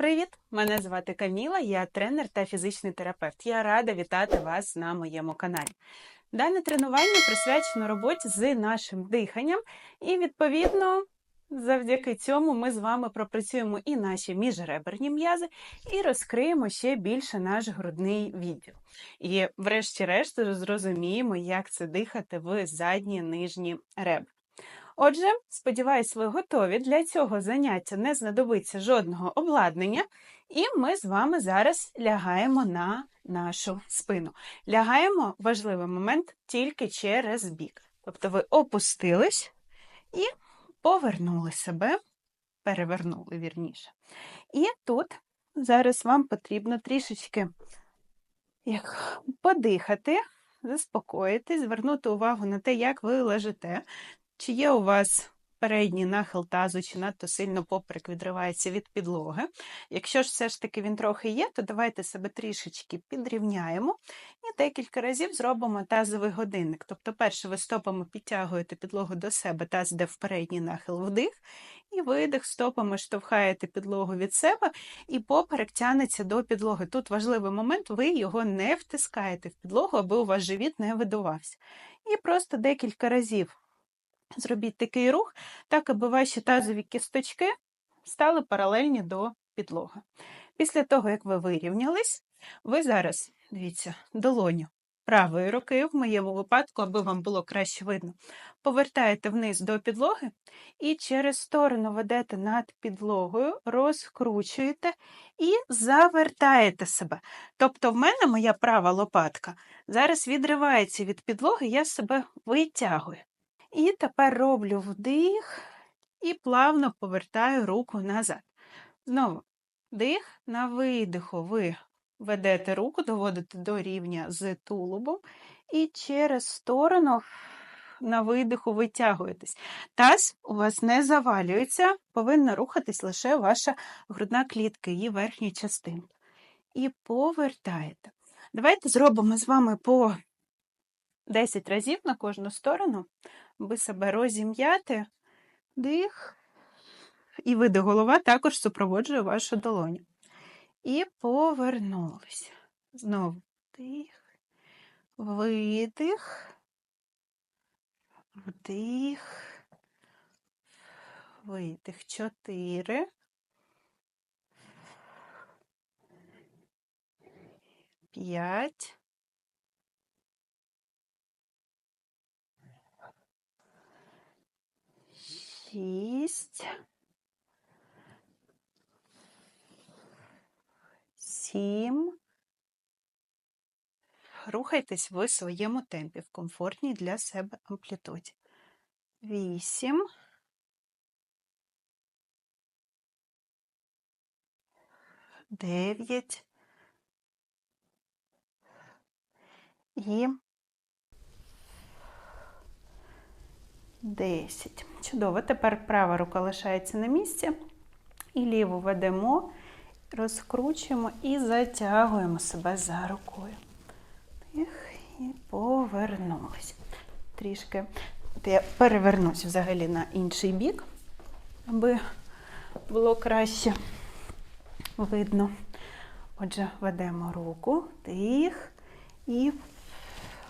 Привіт! Мене звати Каміла, я тренер та фізичний терапевт. Я рада вітати вас на моєму каналі. Дане тренування присвячено роботі з нашим диханням, і, відповідно, завдяки цьому ми з вами пропрацюємо і наші міжреберні м'язи, і розкриємо ще більше наш грудний відділ. І, врешті-решт, зрозуміємо, як це дихати в задні нижні ребра. Отже, сподіваюсь, ви готові. Для цього заняття не знадобиться жодного обладнання, і ми з вами зараз лягаємо на нашу спину. Лягаємо важливий момент тільки через бік. Тобто ви опустились і повернули себе, перевернули вірніше. І тут зараз вам потрібно трішечки як подихати, заспокоїтись, звернути увагу на те, як ви лежите. Чи є у вас передній нахил тазу, чи надто сильно поперек відривається від підлоги? Якщо ж все ж таки він трохи є, то давайте себе трішечки підрівняємо і декілька разів зробимо тазовий годинник. Тобто, перше, ви стопами підтягуєте підлогу до себе, таз йде в передній нахил вдих, і видих, стопами штовхаєте підлогу від себе, і поперек тянеться до підлоги. Тут важливий момент, ви його не втискаєте в підлогу, аби у вас живіт не видувався. І просто декілька разів. Зробіть такий рух, так, аби ваші тазові кісточки стали паралельні до підлоги. Після того, як ви вирівнялись, ви зараз, дивіться, долоню правої руки, в моєму випадку, аби вам було краще видно, повертаєте вниз до підлоги і через сторону ведете над підлогою, розкручуєте і завертаєте себе. Тобто, в мене моя права лопатка зараз відривається від підлоги, я себе витягую. І тепер роблю вдих і плавно повертаю руку назад. Знову вдих, на видиху ви ведете руку, доводите до рівня з тулубом, і через сторону на видиху витягуєтесь. Таз у вас не завалюється, повинна рухатись лише ваша грудна клітка, її верхня частина. І повертаєте. Давайте зробимо з вами по 10 разів на кожну сторону, аби себе розім'яти, дих, і видих голова також супроводжує вашу долоню. І повернулись. Знову дих, видих, вдих, видих. Чотири. П'ять. Шість. Сім. Рухайтесь в своєму темпі, в комфортній для себе амплітуді. Вісім. Дев'ять. І 10. Чудово. Тепер права рука лишається на місці. І ліву ведемо, розкручуємо і затягуємо себе за рукою. Тих, і повернулись. Трішки. Я перевернусь взагалі на інший бік, аби було краще видно. Отже, ведемо руку, тих і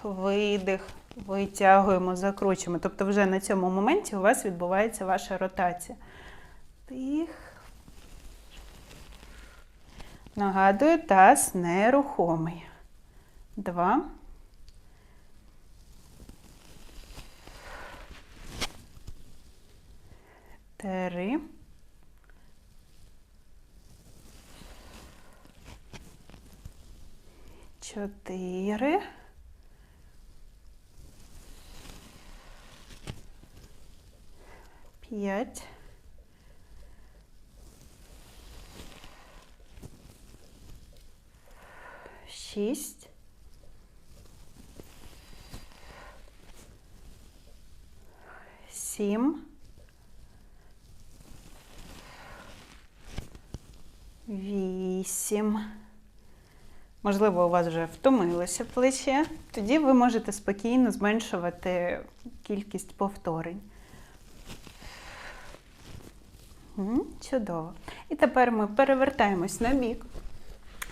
видих витягуємо, закручуємо. Тобто, вже на цьому моменті у вас відбувається ваша ротація. Тих. Нагадую, таз нерухомий. Два. Три. Чотири. П'ять. Шість. Сім. Вісім. Можливо, у вас вже втомилося плече. Тоді ви можете спокійно зменшувати кількість повторень. Угу, чудово. І тепер ми перевертаємось на бік.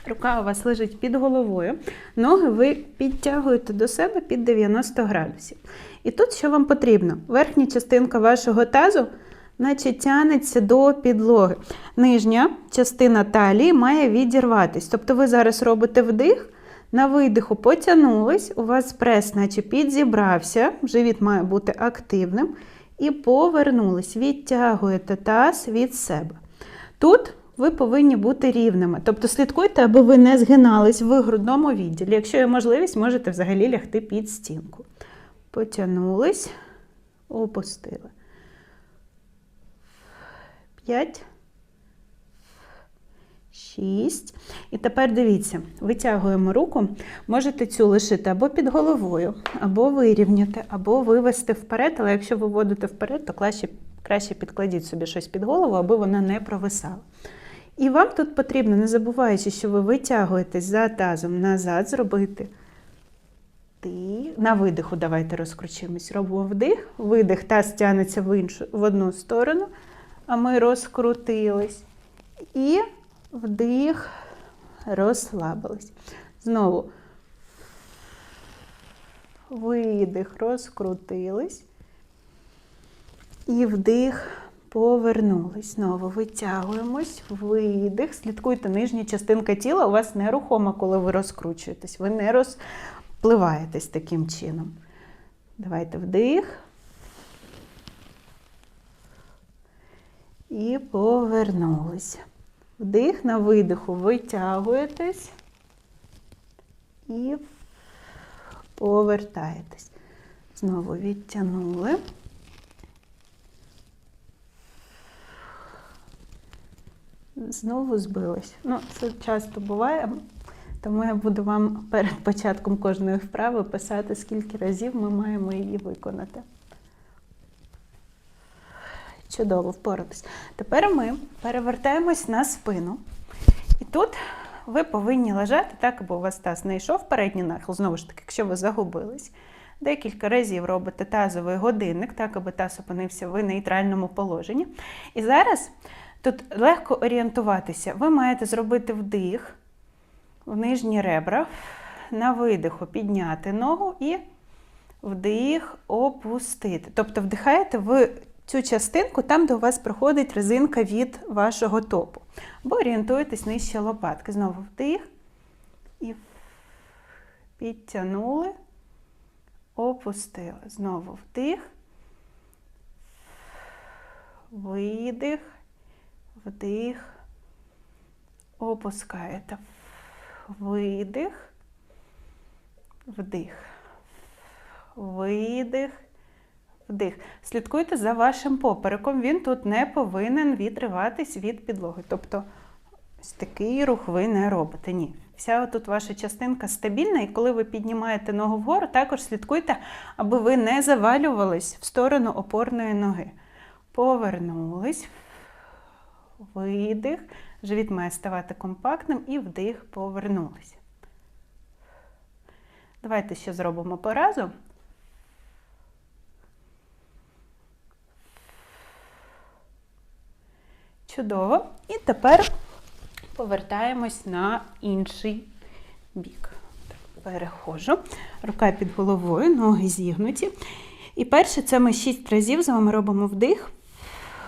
Рука у вас лежить під головою. Ноги ви підтягуєте до себе під 90 градусів. І тут що вам потрібно? Верхня частинка вашого тазу, наче тянеться до підлоги. Нижня частина талії має відірватись. Тобто ви зараз робите вдих, на видиху потягнулись, у вас прес, наче підзібрався, живіт має бути активним. І повернулись. Відтягуєте таз від себе. Тут ви повинні бути рівними. Тобто слідкуйте, аби ви не згинались в грудному відділі. Якщо є можливість, можете взагалі лягти під стінку. Потягнулись, опустили. П'ять. Шість. І тепер дивіться, витягуємо руку, можете цю лишити або під головою, або вирівняти, або вивести вперед. Але якщо ви вводите вперед, то краще, краще підкладіть собі щось під голову, аби вона не провисала. І вам тут потрібно, не забуваючи, що ви витягуєтесь за тазом назад, зробити. Ти. На видиху давайте розкручимось. Робимо вдих, видих, таз тягнеться в іншу, в одну сторону, а ми розкрутились. І вдих, розслабились. Знову видих, розкрутились. І вдих, повернулись. Знову витягуємось, видих. Слідкуйте, нижня частинка тіла у вас нерухома, коли ви розкручуєтесь. Ви не розпливаєтесь таким чином. Давайте вдих. І повернулися. Вдих на видиху витягуєтесь і повертаєтесь. Знову відтягнули. Знову збились. Ну, це часто буває, тому я буду вам перед початком кожної вправи писати, скільки разів ми маємо її виконати. Чудово, впорались. Тепер ми перевертаємось на спину. І тут ви повинні лежати так, аби у вас таз не йшов передній нахил. Знову ж таки, якщо ви загубились. Декілька разів робите тазовий годинник, так, аби таз опинився в нейтральному положенні. І зараз тут легко орієнтуватися. Ви маєте зробити вдих в нижні ребра, на видиху підняти ногу і вдих опустити. Тобто вдихаєте в цю частинку там, де у вас проходить резинка від вашого топу. Або орієнтуєтесь нижче лопатки. Знову вдих і підтягнули, опустили. Знову вдих, видих, вдих, опускаєте. Видих, вдих, видих вдих. Слідкуйте за вашим попереком, він тут не повинен відриватись від підлоги. Тобто ось такий рух ви не робите. Ні. Вся тут ваша частинка стабільна, і коли ви піднімаєте ногу вгору, також слідкуйте, аби ви не завалювались в сторону опорної ноги. Повернулись, видих. Живіт має ставати компактним і вдих, повернулись. Давайте ще зробимо по Чудово. І тепер повертаємось на інший бік. Перехожу. Рука під головою, ноги зігнуті. І перше, це ми 6 разів з вами робимо вдих,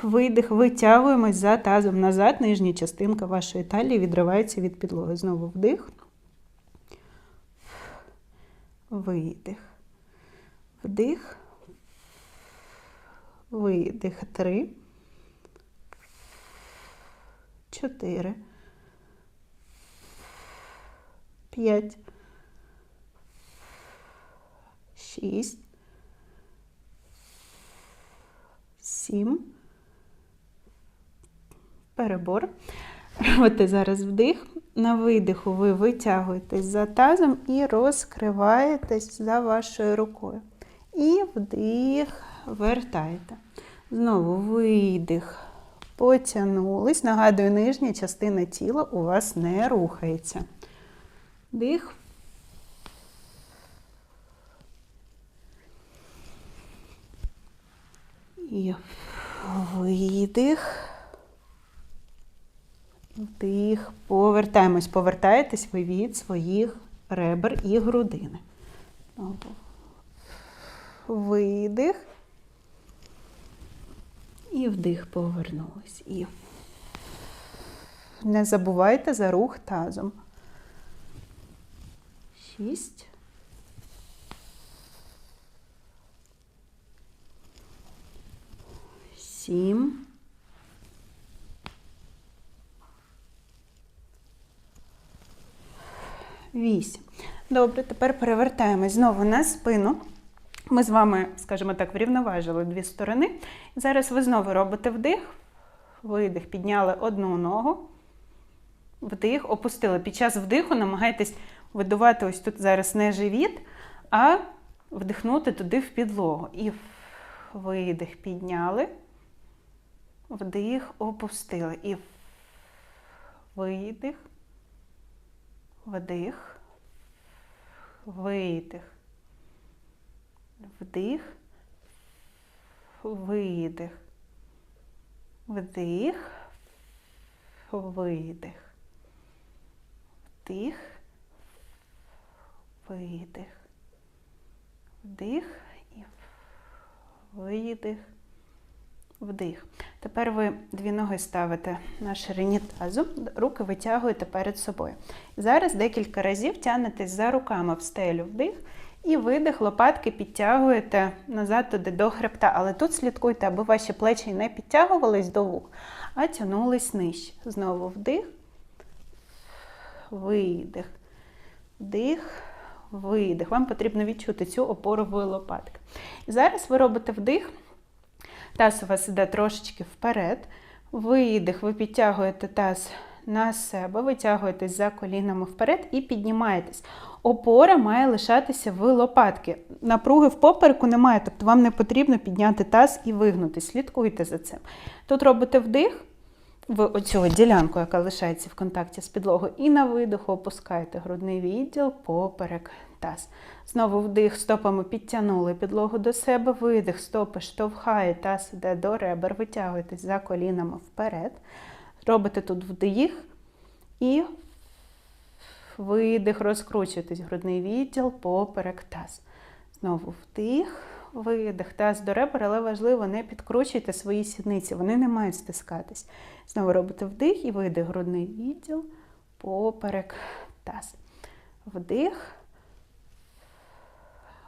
видих, витягуємось за тазом назад. Нижня частинка вашої талії відривається від підлоги. Знову вдих. Видих. Вдих. Видих. Три чотири, п'ять, шість, сім. Перебор. Робите зараз вдих. На видиху ви витягуєтесь за тазом і розкриваєтесь за вашою рукою. І вдих, вертаєте. Знову видих потягнулись. Нагадую, нижня частина тіла у вас не рухається. Дих. І видих. Вдих. Повертаємось. Повертаєтесь ви від своїх ребер і грудини. Видих. І вдих повернулись. І не забувайте за рух тазом. Шість. Сім. Вісім. Добре, тепер перевертаємось знову на спину. Ми з вами, скажімо так, врівноважили дві сторони. Зараз ви знову робите вдих, видих, підняли одну ногу, вдих, опустили. Під час вдиху намагайтесь видувати ось тут зараз не живіт, а вдихнути туди в підлогу. І видих, підняли, вдих, опустили. І видих, вдих, видих. Вдих, видих, вдих, видих, вдих, видих, вдих і видих, вдих. Тепер ви дві ноги ставите на ширині тазу, руки витягуєте перед собою. Зараз декілька разів тягнетесь за руками в стелю. Вдих. І видих, лопатки підтягуєте назад туди до хребта. Але тут слідкуйте, аби ваші плечі не підтягувались до вух, а тягнулись нижче. Знову вдих, видих, вдих, видих. Вам потрібно відчути цю опору лопатки. І зараз ви робите вдих, таз у вас іде трошечки вперед. Видих, ви підтягуєте таз на себе, витягуєтесь за колінами вперед і піднімаєтесь. Опора має лишатися в лопатки. Напруги в попереку немає, тобто вам не потрібно підняти таз і вигнути. Слідкуйте за цим. Тут робите вдих в оцю ділянку, яка лишається в контакті з підлогою, і на видиху опускаєте грудний відділ, поперек, таз. Знову вдих, стопами підтягнули підлогу до себе, видих, стопи штовхає, таз іде до ребер, витягуєтесь за колінами вперед. Робите тут вдих і видих, розкручуєтесь грудний відділ, поперек таз. Знову вдих, видих, таз до ребер, але важливо, не підкручуйте свої сідниці, вони не мають стискатись. Знову робите вдих і видих, грудний відділ, поперек таз. Вдих,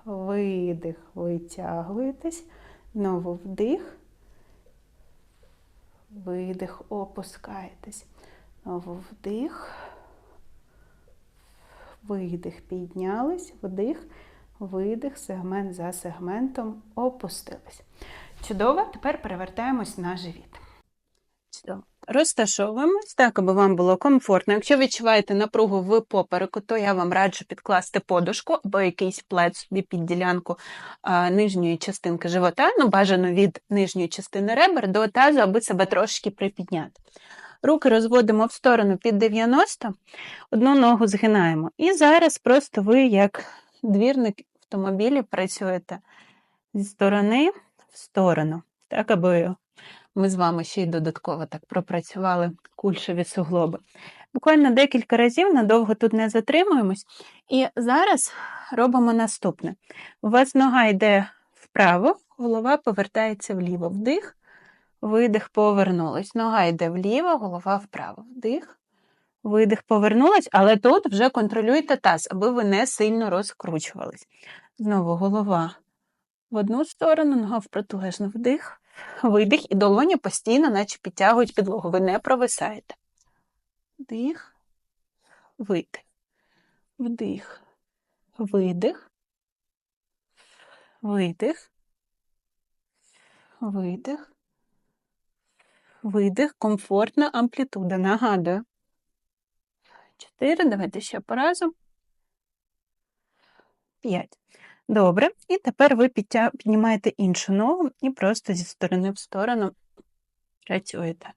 видих, витягуєтесь. Знову вдих. Видих, опускаєтесь. Вдих. Видих, піднялись, вдих, видих, сегмент за сегментом опустились. Чудово, тепер перевертаємось на живіт. Чудово. Розташовуємось так, аби вам було комфортно. Якщо відчуваєте напругу в попереку, то я вам раджу підкласти подушку або якийсь плед собі під ділянку а, нижньої частинки живота, ну бажано від нижньої частини ребер до тазу, аби себе трошки припідняти. Руки розводимо в сторону під 90, одну ногу згинаємо. І зараз просто ви, як двірник автомобілі, працюєте зі сторони в сторону, так, аби ми з вами ще й додатково так пропрацювали кульшові суглоби. Буквально декілька разів, надовго тут не затримуємось. І зараз робимо наступне: у вас нога йде вправо, голова повертається вліво. Вдих, видих, повернулась. Нога йде вліво, голова вправо. Вдих, видих, повернулась, але тут вже контролюйте таз, аби ви не сильно розкручувались. Знову голова в одну сторону, нога в протилежну вдих. Видих і долоні постійно, наче підтягують підлогу. Ви не провисаєте. Вдих, видих, вдих, видих, видих, видих, видих, комфортна амплітуда. Нагадую. Чотири. Давайте ще по разу. П'ять. Добре. І тепер ви піднімаєте іншу ногу і просто зі сторони в сторону працюєте.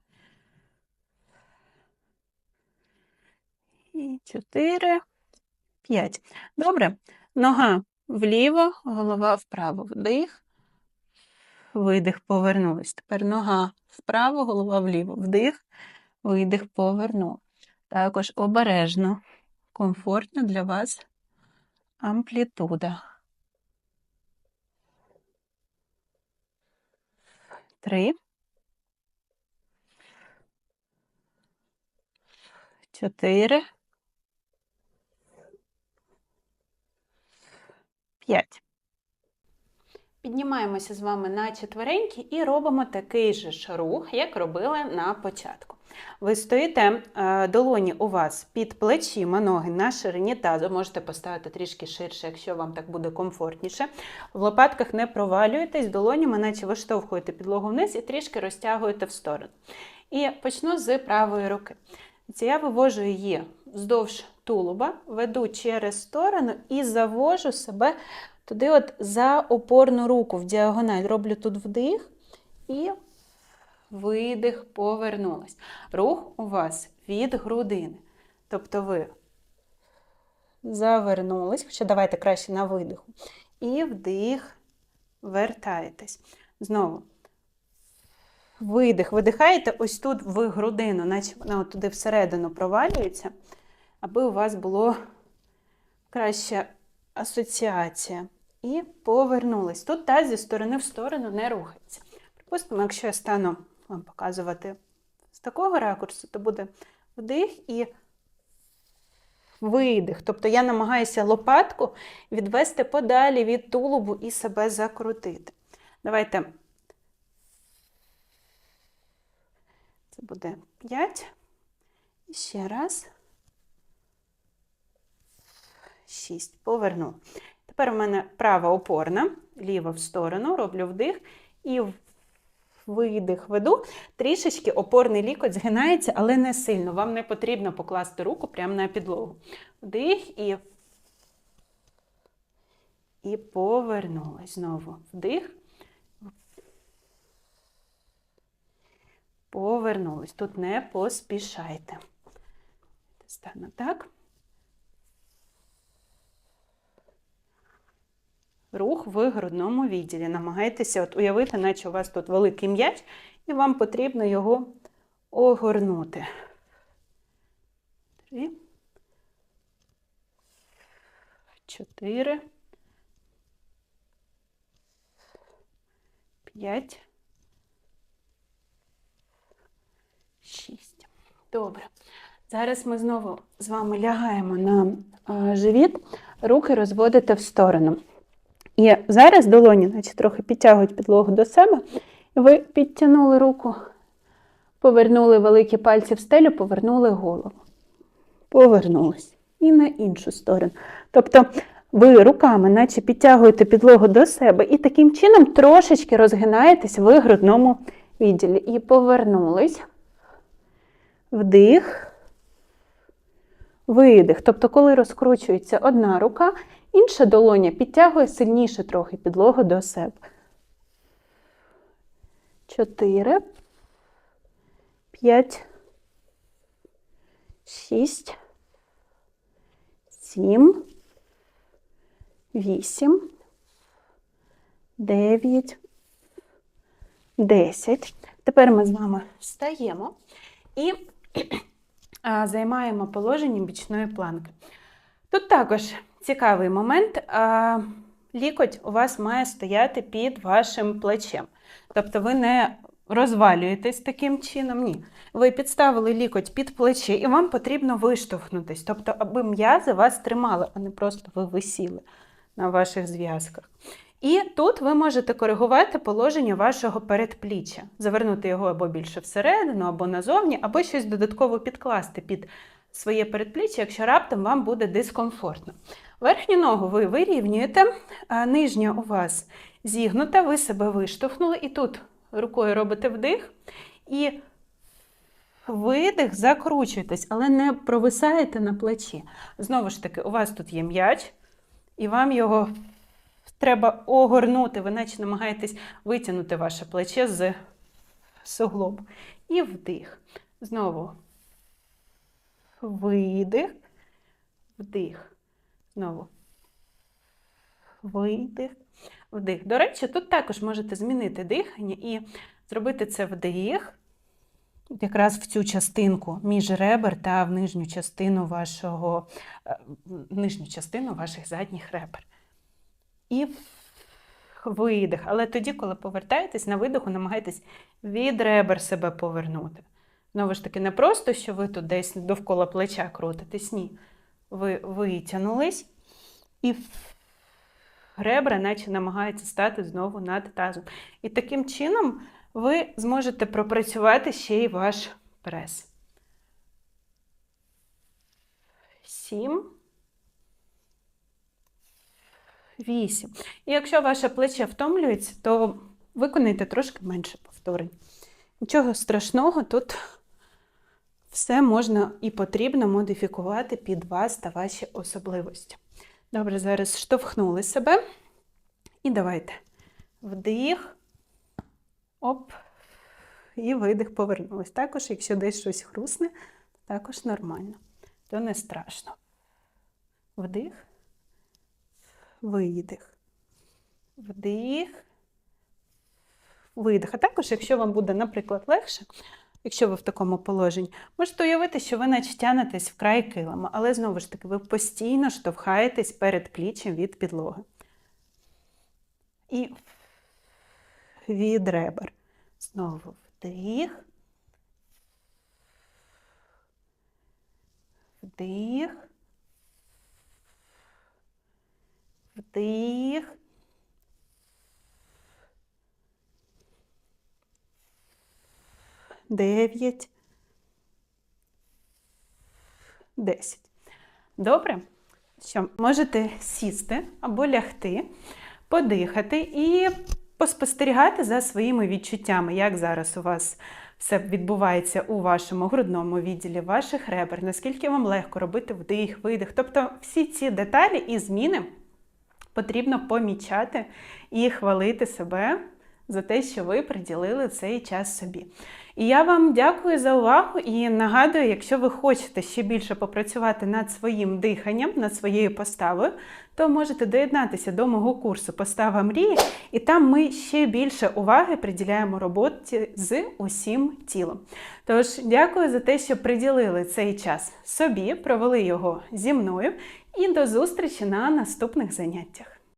І чотири, п'ять. Добре. Нога вліво, голова вправо. Вдих, видих, повернулись. Тепер нога вправо, голова вліво. Вдих, видих, поверну. Також обережно, комфортно для вас амплітуда. Три. Чотири. П'ять. Піднімаємося з вами на четвереньки і робимо такий же ж рух, як робили на початку. Ви стоїте, е, долоні у вас під плечима, ноги на ширині тазу. Можете поставити трішки ширше, якщо вам так буде комфортніше. В лопатках не провалюєтесь, долонями, наче виштовхуєте підлогу вниз і трішки розтягуєте в сторону. І почну з правої руки. Я вивожу її вздовж тулуба, веду через сторону і завожу себе туди, от за опорну руку в діагональ. Роблю тут вдих і видих, повернулась. Рух у вас від грудини. Тобто ви завернулись, хоча давайте краще на видиху. І вдих, вертаєтесь. Знову. Видих, видихаєте ось тут в грудину, наче вона туди всередину провалюється, аби у вас було краща асоціація. І повернулись. Тут таз зі сторони в сторону не рухається. Припустимо, якщо я стану вам показувати з такого ракурсу, то буде вдих і видих. Тобто я намагаюся лопатку відвести подалі від тулубу і себе закрутити. Давайте. Це буде 5. І ще раз. 6. Поверну. Тепер у мене права опорна, ліва в сторону, роблю вдих і видих веду. Трішечки опорний лікоть згинається, але не сильно. Вам не потрібно покласти руку прямо на підлогу. Вдих і і повернулась. Знову вдих. Повернулись. Тут не поспішайте. Стану так. Рух в грудному відділі. Намагайтеся от уявити, наче у вас тут великий м'яч, і вам потрібно його огорнути. Три. Чотири. П'ять. Шість. Добре. Зараз ми знову з вами лягаємо на живіт, руки розводите в сторону. І зараз долоні, значить, трохи підтягують підлогу до себе. Ви підтягнули руку, повернули великі пальці в стелю, повернули голову. Повернулись. І на іншу сторону. Тобто ви руками, наче підтягуєте підлогу до себе, і таким чином трошечки розгинаєтесь в грудному відділі. І повернулись. Вдих. Видих. Тобто, коли розкручується одна рука, Інша долоня підтягує сильніше трохи підлогу до себе. Чотири. П'ять. Шість. Сім. Вісім. Дев'ять. Десять. Тепер ми з вами встаємо і займаємо положення бічної планки. Тут також цікавий момент. Лікоть у вас має стояти під вашим плечем. Тобто ви не розвалюєтесь таким чином, ні. Ви підставили лікоть під плече, і вам потрібно виштовхнутись. Тобто, аби м'язи вас тримали, а не просто ви висіли на ваших зв'язках. І тут ви можете коригувати положення вашого передпліччя, завернути його або більше всередину, або назовні, або щось додатково підкласти під своє передпліччя, якщо раптом вам буде дискомфортно. Верхню ногу ви вирівнюєте, а нижня у вас зігнута, ви себе виштовхнули, і тут рукою робите вдих і видих, закручуєтесь, але не провисаєте на плечі. Знову ж таки, у вас тут є м'яч, і вам його треба огорнути, ви наче намагаєтесь витягнути ваше плече з суглобу. І вдих. Знову видих, вдих. Знову. Видих, вдих. До речі, тут також можете змінити дихання і зробити це вдих, якраз в цю частинку між ребер та в нижню частину вашого е, нижню частину ваших задніх ребер. І видих. Але тоді, коли повертаєтесь на видиху, намагайтесь від ребер себе повернути. Знову ж таки, не просто, що ви тут десь довкола плеча крутитесь, ні. Ви витягнулись і ребра, наче намагаються стати знову над тазом. І таким чином ви зможете пропрацювати ще й ваш прес. Сім. Вісім. І якщо ваше плече втомлюється, то виконайте трошки менше повторень. Нічого страшного, тут все можна і потрібно модифікувати під вас та ваші особливості. Добре, зараз штовхнули себе. І давайте вдих, оп, і видих повернулись. Також, якщо десь щось хрусне, також нормально, то не страшно. Вдих, видих. Вдих, видих. А також, якщо вам буде, наприклад, легше, якщо ви в такому положенні, можете уявити, що ви наче тянетесь в край килима, але знову ж таки, ви постійно штовхаєтесь перед пліччям від підлоги. І від ребер. Знову вдих. Вдих. Вдих. Дев'ять. Десять. Добре? Що, можете сісти або лягти, подихати і поспостерігати за своїми відчуттями, як зараз у вас все відбувається у вашому грудному відділі, ваших ребер, наскільки вам легко робити вдих, видих. Тобто всі ці деталі і зміни потрібно помічати і хвалити себе за те, що ви приділили цей час собі. І я вам дякую за увагу і нагадую, якщо ви хочете ще більше попрацювати над своїм диханням, над своєю поставою, то можете доєднатися до мого курсу Постава мрії, і там ми ще більше уваги приділяємо роботі з усім тілом. Тож, дякую за те, що приділили цей час собі, провели його зі мною, і до зустрічі на наступних заняттях.